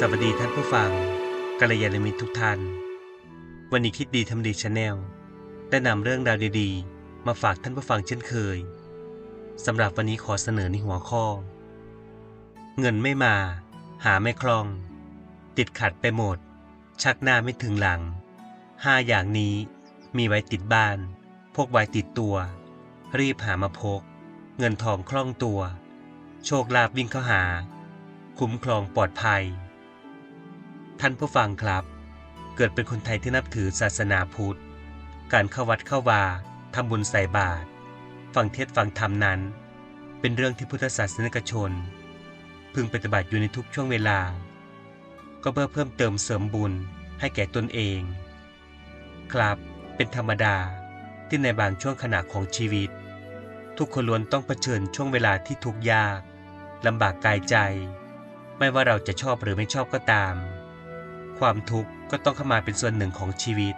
สวัสดีท่านผู้ฟังกัลยาณมิตรทุกท่าน วันนี้คิดดีทำดีชาแนลได้นำเรื่องราวดีๆ มาฝากท่านผู้ฟังเช่นเคยสำหรับวันนี้ขอเสนอในหัวข้อ เงินไม่มา หาไม่คล่อง ติดขัดไปหมด ชักหน้าไม่ถึงหลังห้าอย่างนี้มีไว้ติดบ้าน พกไว้ติดตัว รีบหามาพก เงินทองคล่องตัว โชคลาภวิ่งเข้าหา คุ้มครองปลอดภัย ท่านผู้ฟังครับ เกิดเป็นคนไทยที่นับถือศาสนาพุทธ การเข้าวัดเข้าวาทำบุญใส่บาตรฟังเทศน์ฟังธรรมนั้น เป็นเรื่องที่พุทธศาสนิกชน พึงปฏิบัติอยู่ในทุกช่วงเวลา ก็เพื่อเพิ่มเติมเสริมบุญให้แก่ตนเอง ครับเป็นธรรมดาที่ในบางช่วงขณะของชีวิต ทุกคนล้วนต้องเผชิญช่วงเวลาที่ทุกข์ยากลำบากกายใจ ไม่ว่าเราจะชอบหรือไม่ชอบก็ตาม ความทุกข์ก็ต้องเข้ามาเป็นส่วนหนึ่งของชีวิต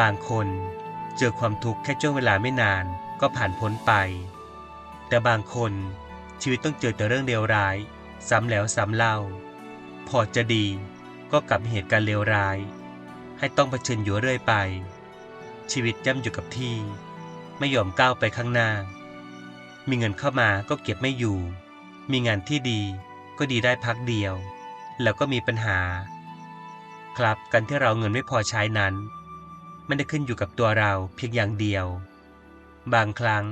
บางคนเจอความทุกข์แค่ช่วงเวลาไม่นานก็ผ่านพ้นไป แต่บางคนชีวิตต้องเจอแต่เรื่องเลวร้าย ซ้ำแล้วซ้ำเล่า พอจะดีก็กลับเหตุการณ์เลวร้าย ให้ต้องเผชิญอยู่เรื่อยไป ชีวิตย่ำอยู่กับที่ ไม่ยอมก้าวไปข้างหน้า มีเงินเข้ามาก็เก็บไม่อยู่ มีงานที่ดีก็ดีได้พักเดียว แล้วก็มีปัญหา ครับการที่เราเงินไม่พอใช้นั้น ไม่ได้ขึ้นอยู่กับตัวเราเพียงอย่างเดียว บางครั้ง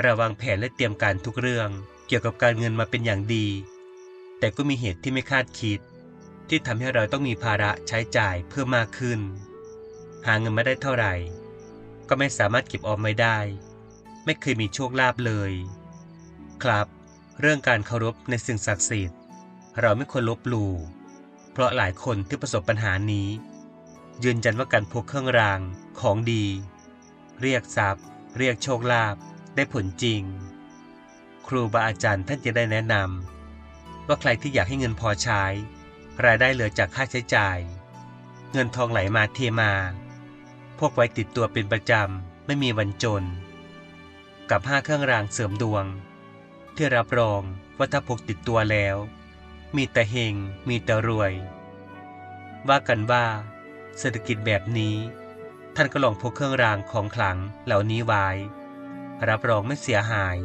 เราวางแผนและเตรียมการทุกเรื่องเกี่ยวกับการเงินมาเป็นอย่างดี แต่ก็มีเหตุที่ไม่คาดคิด ที่ทำให้เราต้องมีภาระใช้จ่ายเพิ่มมากขึ้น หาเงินมาได้เท่าไหร่ ก็ไม่สามารถเก็บออมไว้ได้ ไม่เคยมีโชคลาภเลย ครับ เรื่องการเคารพในสิ่งศักดิ์สิทธิ์ เราไม่ควรลบหลู่ เพราะหลายคนที่ประสบปัญหานี้ ยืนยันว่าการพกเครื่องรางของดี เรียกทรัพย์ เรียกโชคลาภได้ผลจริง ครูบาอาจารย์ท่านจะได้แนะนำว่าใครที่อยากให้เงินพอใช้ รายได้เหลือจากค่าใช้จ่าย เงินทองไหลมาเทมา พกไว้ติดตัวเป็นประจำไม่มีวันจน กับห้าเครื่องรางเสริมดวง ที่รับรองว่าถ้าพกติดตัวแล้ว มีแต่เฮงมีแต่รวย ว่ากันว่า เศรษฐกิจแบบนี้ ท่านก็ลองพกเครื่องรางของขลังเหล่านี้ไว้ รับรองไม่เสียหาย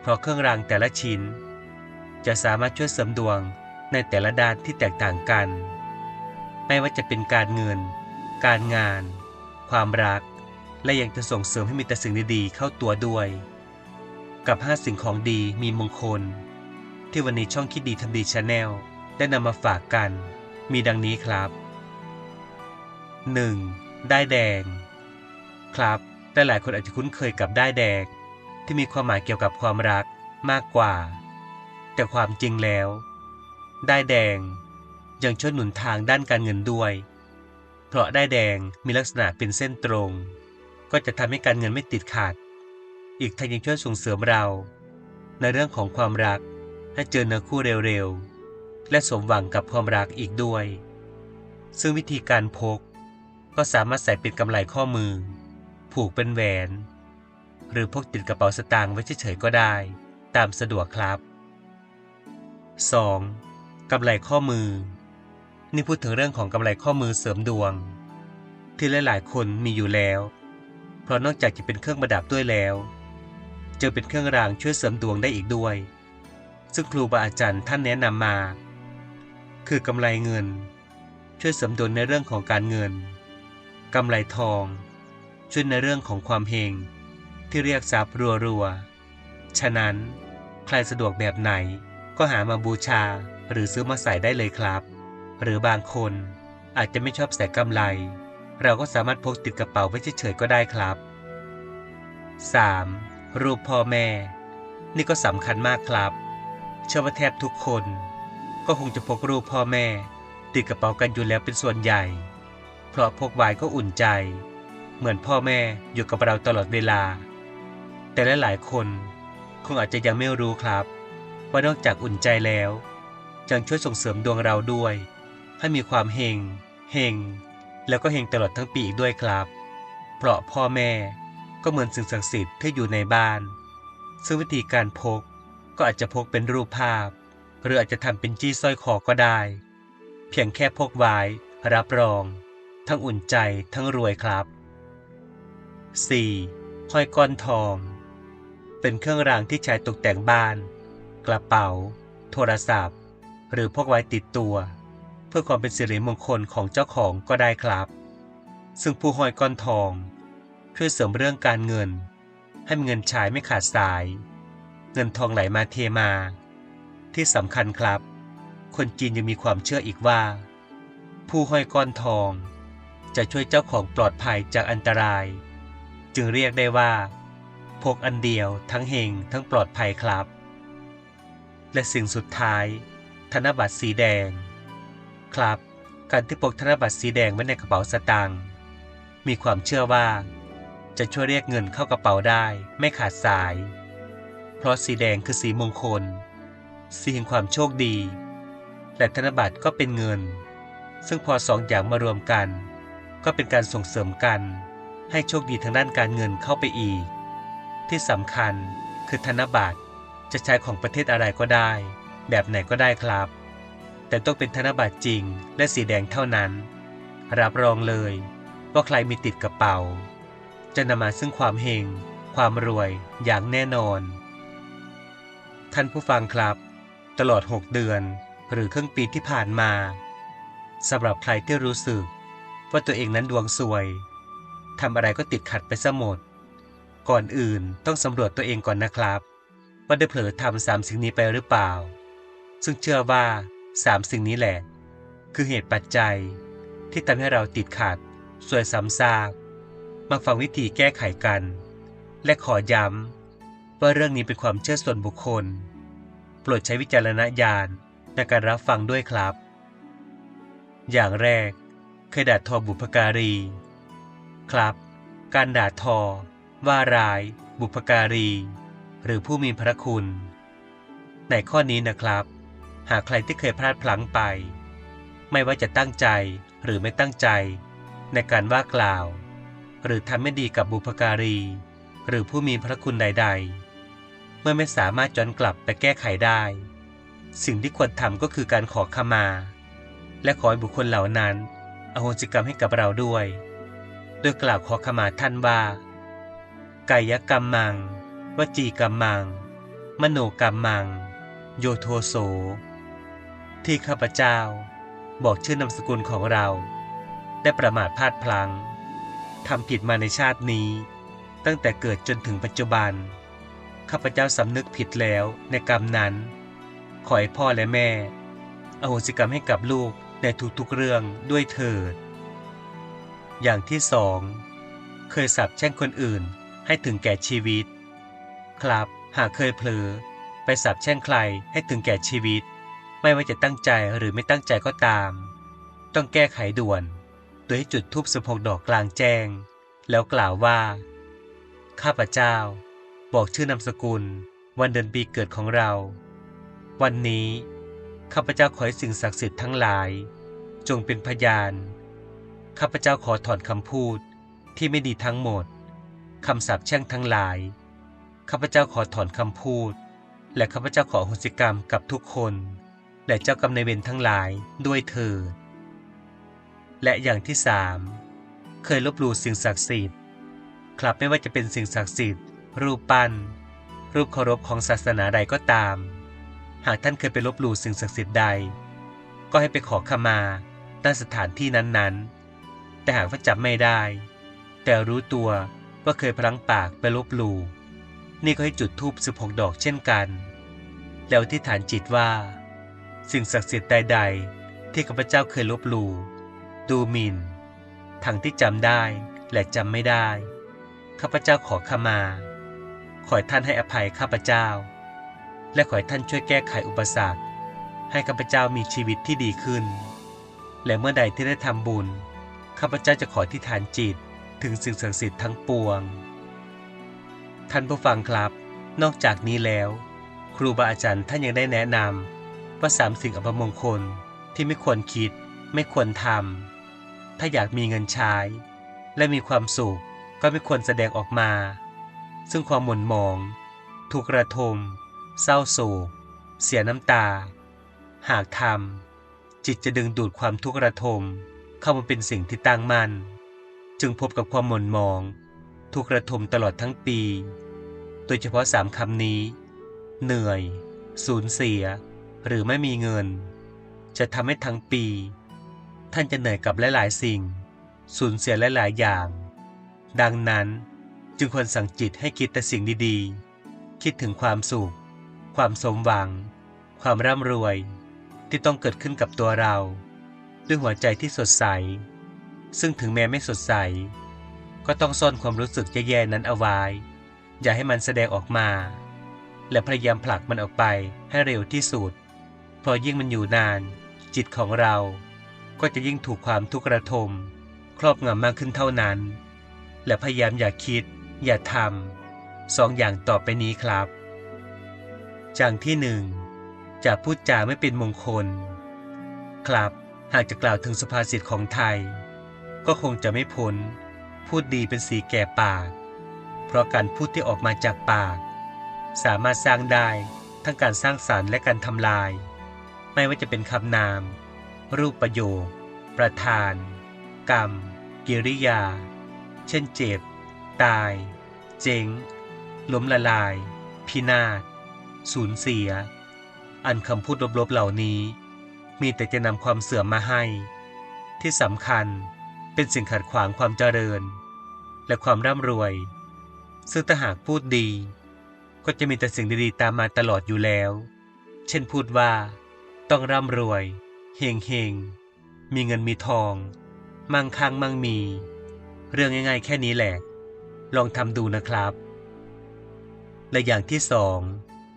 เพราะเครื่องรางแต่ละชิ้น จะสามารถช่วยเสริมดวงในแต่ละด้านที่แตกต่างกัน ไม่ว่าจะเป็นการเงิน การงาน ความรัก และยังจะส่งเสริมให้มีแต่สิ่งดีๆเข้าตัวด้วย กับ 5 สิ่งของดีมีมงคล ที่วันนี้ช่องคิดดีทำดีชาแนลได้นำมาฝากกัน มีดังนี้ครับ 1. ได้แดง ครับแต่หลายคนอาจจะคุ้นเคยกับได้แดง ที่มีความหมายเกี่ยวกับความรักมากกว่า แต่ความจริงแล้ว ได้แดง ยังช่วยหนุนทางด้านการเงินด้วย เพราะได้แดงมีลักษณะเป็นเส้นตรง ก็จะทำให้การเงินไม่ติดขัด อีกทั้งยังช่วยส่งเสริมเรา ในเรื่องของความรัก ให้เจอเนื้อคู่เร็วๆ และสมหวังกับความรักอีกด้วย ซึ่งวิธีการพก ก็สามารถใส่เป็นกำไลข้อมือ ผูกเป็นแหวน หรือพกติดกระเป๋าสตางค์ไว้เฉยๆก็ได้ ตามสะดวกครับ 2. กำไลข้อมือ นี่พูดถึงเรื่องของกำไลข้อมือเสริมดวง ที่หลายๆ คนมีอยู่แล้ว เพราะนอกจากจะเป็นเครื่องประดับด้วยแล้วจะเป็นเครื่องรางช่วยเสริมดวงได้อีกด้วย ซึ่งครูบาอาจารย์ท่านแนะนำมา คือกำไรเงิน ช่วยเสริมดวงในเรื่องของการเงินกำไรทอง ช่วยในเรื่องของความเฮงที่เรียกทรัพย์รัวๆ ฉะนั้น ใครสะดวกแบบไหนก็หามาบูชาหรือซื้อมาใส่ได้เลยครับ หรือบางคนอาจจะไม่ชอบใส่กำไร เราก็สามารถพกติดกระเป๋าไว้เฉยๆก็ได้ครับ 3. รูปพ่อแม่ นี่ก็สำคัญมากครับ เชื่อว่าแทบทุกคน ก็คงจะพกรูปพ่อแม่ ติดกระเป๋ากันอยู่แล้วเป็นส่วนใหญ่ เพราะพกไว้ก็อุ่นใจ เหมือนพ่อแม่อยู่กับเราตลอดเวลา แต่และหลายคนคงอาจจะยังไม่รู้ครับ ว่านอกจากอุ่นใจแล้วยังช่วยส่งเสริมดวงเราด้วย ให้มีความเฮงเฮงแล้วก็เฮงตลอดทั้งปีอีกด้วยครับ เพราะพ่อแม่ก็เหมือนสิ่งศักดิ์สิทธิ์ที่อยู่ในบ้าน ซึ่งวิธีการพก ก็อาจจะพกเป็นรูปภาพ หรืออาจจะทำเป็นจี้สร้อยคอก็ได้ เพียงแค่พกไว้ รับรอง ทั้งอุ่นใจทั้งรวยครับ 4. ห้อยก้อนทอง เป็นเครื่องรางที่ใช้ตกแต่งบ้าน กระเป๋า โทรศัพท์ หรือพกไว้ติดตัว เพื่อความเป็นสิริมงคลของเจ้าของก็ได้ครับ ซึ่งผู้ห้อยก้อนทองช่วยเสริมเรื่องการเงิน ให้เงินใช้ไม่ขาดสาย เงินทองไหลมาเทมา ที่สำคัญครับ คนจีนยังมีความเชื่ออีกว่า ผู้ห้อยก้อนทอง จะช่วยเจ้าของปลอดภัยจากอันตราย จึงเรียกได้ว่าพกอันเดียวทั้งเฮงทั้งปลอดภัยครับ และสิ่งสุดท้าย ธนบัตรสีแดง ครับ การที่พกธนบัตรสีแดงไว้ในกระเป๋าสตางค์มีความเชื่อว่า จะช่วยเรียกเงินเข้ากระเป๋าได้ไม่ขาดสาย ราะสีแดงคือสีมงคล สีแห่งความโชคดี และธนบัตรก็เป็นเงิน ซึ่งพอสองอย่างมารวมกัน ก็เป็นการส่งเสริมกัน ให้โชคดีทางด้านการเงินเข้าไปอีก ที่สำคัญคือธนบัตรจะใช้ของประเทศอะไรก็ได้ แบบไหนก็ได้ครับ แต่ต้องเป็นธนบัตรจริงและสีแดงเท่านั้น รับรองเลยว่าใครมีติดกระเป๋า จะนำมาซึ่งความเฮงความรวยอย่างแน่นอน ท่านผู้ฟังครับ ตลอด 6 เดือน หรือครึ่งปีที่ผ่านมาสำหรับใครที่รู้สึก ว่าตัวเองนั้นดวงสวยทำอะไรก็ติดขัดไปซะหมด ก่อนอื่นต้องสำรวจตัวเองก่อนนะครับ ว่าได้เผลอทำสามสิ่งนี้ไปหรือเปล่า ซึ่งเชื่อว่าสามสิ่งนี้แหละ คือเหตุปัจจัย ที่ทำให้เราติดขัด สวยซ้ำซากมาฟังวิธีแก้ไขกัน และขอย้ำ ว่าเรื่องนี้เป็นความเชื่อส่วนบุคคล โปรดใช้วิจารณญาณในการรับฟังด้วยครับ อย่างแรกเคยด่าทอบุพการี ครับ การด่าทอ ว่าร้าย บุพการี หรือผู้มีพระคุณ ในข้อนี้นะครับ หากใครที่เคยพลาดพลั้งไป ไม่ว่าจะตั้งใจหรือไม่ตั้งใจ ในการว่ากล่าว หรือทำไม่ดีกับบุพการี หรือผู้มีพระคุณใด ๆ เมื่อไม่สามารถย้อนกลับไปแก้ไขได้ สิ่งที่ควรทำก็คือการขอขมา และขอให้บุคคลเหล่านั้นอโหสิกรรมให้กับเราด้วย โดยกล่าวขอขมาท่านว่ากายกรรมมัง วจีกรรมมัง มโนกรรมมัง โยโทโส ที่ข้าพเจ้า บอกชื่อนามสกุลของเรา ได้ประมาทพลาดพลัง้งทำผิดมาในชาตินี้ ตั้งแต่เกิดจนถึงปัจจุบัน ข้าพเจ้าสำนึกผิดแล้วในกรรมนั้น ขอให้พ่อและแม่ อโหสิกรรมให้กับลูกในทุกๆเรื่องด้วยเถิด อย่างที่สอง เคยสับแช่งคนอื่นให้ถึงแก่ชีวิต ครับหากเคยเผลอไปสับแช่งใครให้ถึงแก่ชีวิต ไม่ว่าจะตั้งใจหรือไม่ตั้งใจก็ตาม ต้องแก้ไขด่วน โดยให้จุดทูบสิบหกดอกกลางแจ้ง แล้วกล่าวว่า ข้าพเจ้า บอกชื่อนามสกุล วันเดือนปีเกิดของเรา วันนี้ข้าพเจ้าขอให้สิ่งศักดิ์สิทธิ์ทั้งหลาย จงเป็นพยานข้าพเจ้าขอถอนคำพูดที่ไม่ดีทั้งหมดคำสาปแช่งทั้งหลายข้าพเจ้าขอถอนคำพูด และข้าพเจ้าขออโหสิกรรมกับทุกคน และเจ้ากรรมในายเวรทั้งหลายด้วยเถิดและอย่างที่สามเคยลบหลู่สิ่งศักดิ์สิทธิ์ครับไม่ว่าจะเป็นสิ่งศักดิ์สิทธิ์ รูปปั้น รูปเคารพของศาสนาใดก็ตาม หากท่านเคยไปลบหลู่สิ่งศักดิ์สิทธิ์ใด ก็ให้ไปขอขมาณสถานที่นั้นๆ แต่หากว่าจำไม่ได้ แต่รู้ตัวว่าเคยพลั้งปากไปลบหลู่นี่ก็ให้จุดธูป16ดอกเช่นกัน แล้วที่ฐานจิตว่า สิ่งศักดิ์สิทธิ์ใด ๆ ที่ข้าพเจ้าเคยลบหลู่ดูหมิ่นทั้งที่จำได้และจำไม่ได้ข้าพเจ้าขอขมา ขอให้ท่านให้อภัยข้าพเจ้า และขอให้ท่านช่วยแก้ไขอุปสรรค ให้ข้าพเจ้ามีชีวิตที่ดีขึ้น และเมื่อใดที่ได้ทำบุญ ข้าพเจ้าจะขอที่ฐานจิตถึงสิ่งศักดิ์สิทธิ์ทั้งปวง ท่านผู้ฟังครับ นอกจากนี้แล้ว ครูบาอาจารย์ท่านยังได้แนะนำว่าสามสิ่งอัปมงคลที่ไม่ควรคิด ไม่ควรทำถ้าอยากมีเงินใช้ และมีความสุขก็ไม่ควรแสดงออกมา ซึ่งความหม่นหมอง ถูกกระทม เศร้าโศก เสียน้ำตา หากทำจิตจะดึงดูดความทุกข์ระทม เข้ามาเป็นสิ่งที่ตั้งมั่นจึงพบกับความหม่นหมองทุกระทมตลอดทั้งปี โดยเฉพาะสามคำนี้ เหนื่อย สูญเสีย หรือไม่มีเงิน จะทำให้ทั้งปี ท่านจะเหนื่อยกับหลายๆ สิ่ง สูญเสียหลายๆอย่าง ดังนั้น จึงควรสั่งจิตให้คิดแต่สิ่งดีๆ คิดถึงความสุข ความสมหวัง ความร่ำรวย ที่ต้องเกิดขึ้นกับตัวเรา ด้วยหัวใจที่สดใส ซึ่งถึงแม้ไม่สดใส ก็ต้องซ่อนความรู้สึกแย่ๆนั้นเอาไว้ อย่าให้มันแสดงออกมา และพยายามผลักมันออกไปให้เร็วที่สุด เพราะยิ่งมันอยู่นาน จิตของเรา ก็จะยิ่งถูกความทุกข์ระทม ครอบงำมากขึ้นเท่านั้น และพยายามอย่าคิด อย่าทำสองอย่างต่อไปนี้ครับอย่างที่หนึ่งจะพูดจาไม่เป็นมงคล ครับหากจะกล่าวถึงสุภาษิตของไทย ก็คงจะไม่พ้น พูดดีเป็นสีแก่ปาก เพราะการพูดที่ออกมาจากปาก สามารถสร้างได้ทั้งการสร้างสารรค์และการทำลาย ไม่ว่าจะเป็นคำนาม รูปประโยค ประธาน กรรม กิริยา เช่นเจ็บ ตาย เจ๊ง ล้มละลาย พินาศ สูญเสีย อันคำพูดลบๆเหล่านี้ มีแต่จะนำความเสื่อมมาให้ ที่สำคัญเป็นสิ่งขัดขวางความเจริญ และความร่ำรวย ซึ่งถ้าหากพูดดี ก็จะมีแต่สิ่งดีๆตามมาตลอดอยู่แล้ว เช่นพูดว่า ต้องร่ำรวย เฮงเฮงมีเงินมีทอง มั่งคั่งมั่งมี เรื่องง่ายๆแค่นี้แหละ ลองทำดูนะครับ และอย่างที่สอง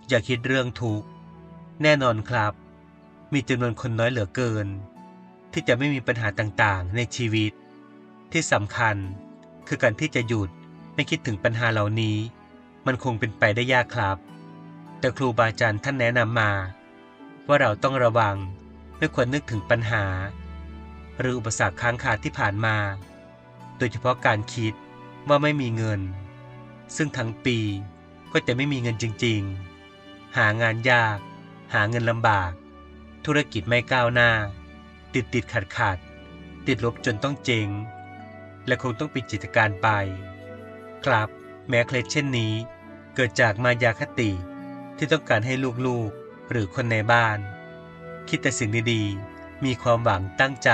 อย่าคิดเรื่องทุกข์แน่นอนครับ มีจำนวนคนน้อยเหลือเกิน ที่จะไม่มีปัญหาต่างๆ ในชีวิต ที่สำคัญคือการที่จะหยุดไม่คิดถึงปัญหาเหล่านี้ มันคงเป็นไปได้ยากครับ แต่ครูบาอาจารย์ท่านแนะนำมา ว่าเราต้องระวังไม่ควรนึกถึงปัญหา หรืออุปสรรคค้างคาที่ผ่านมา โดยเฉพาะการคิด ว่าไม่มีเงิน ซึ่งทั้งปีก็จะไม่มีเงินจริงๆ หางานยาก หาเงินลำบาก ธุรกิจไม่ก้าวหน้า ติดติดขัดขัด ติดลบจนต้องเจ๊ง และคงต้องปิดกิจการไป ครับแม้เคล็ดเช่นนี้ เกิดจากมายาคติที่ต้องการให้ลูกๆ หรือคนในบ้าน คิดแต่สิ่งดีๆ มีความหวังตั้งใจ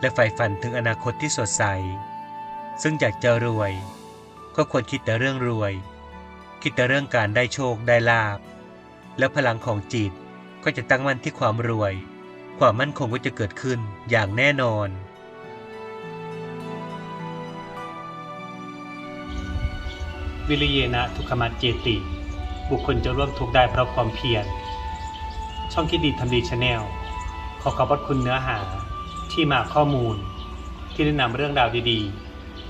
และใฝ่ฝันถึงอนาคตที่สดใส ซึ่งอยากจะรวย ก็ควรคิดแต่เรื่องรวย คิดแต่เรื่องการได้โชคได้ลาบ แล้วพลังของจิตก็จะตั้งมั่นที่ความรวย ความมั่นคงก็จะเกิดขึ้นอย่างแน่นอน วิริเยนะทุกขมัจเจติ บุคคลจะร่วมทุกได้เพราะความเพียร ช่องคิดดีทำดีชาแนลขอขอบพระคุณเนื้อหาที่มาข้อมูลที่ได้นำเรื่องราวดีๆ